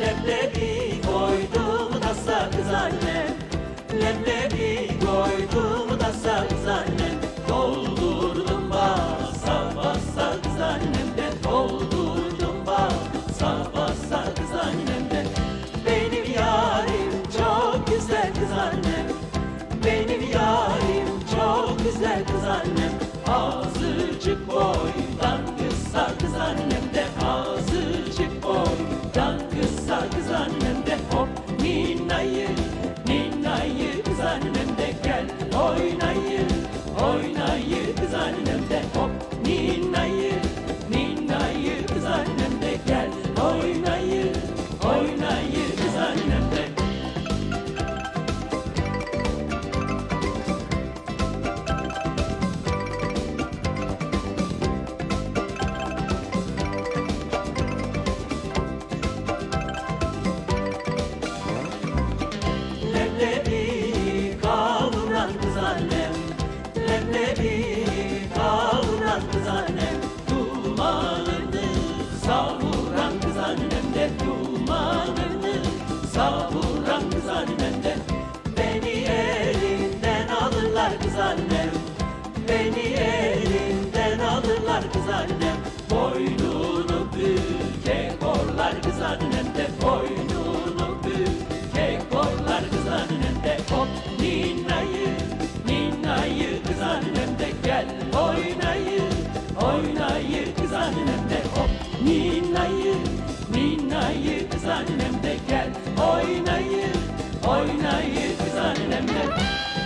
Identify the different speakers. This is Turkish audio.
Speaker 1: Leblebi koydum da sakız annem Leblebi koydum da sakız Gel savuran kız annem de Dumanını savuran kız annem de Beni elinden alırlar kız annem. Beni elinden alırlar kız annem. Boynunu bükek orlar kız annem de. Boynunu bükek orlar kız annem de. Hop ninayı ninayı kız annem de. Gel oynayı oynayı kız annem de. Hop ninayı Sanayi, sanayi, sanayi,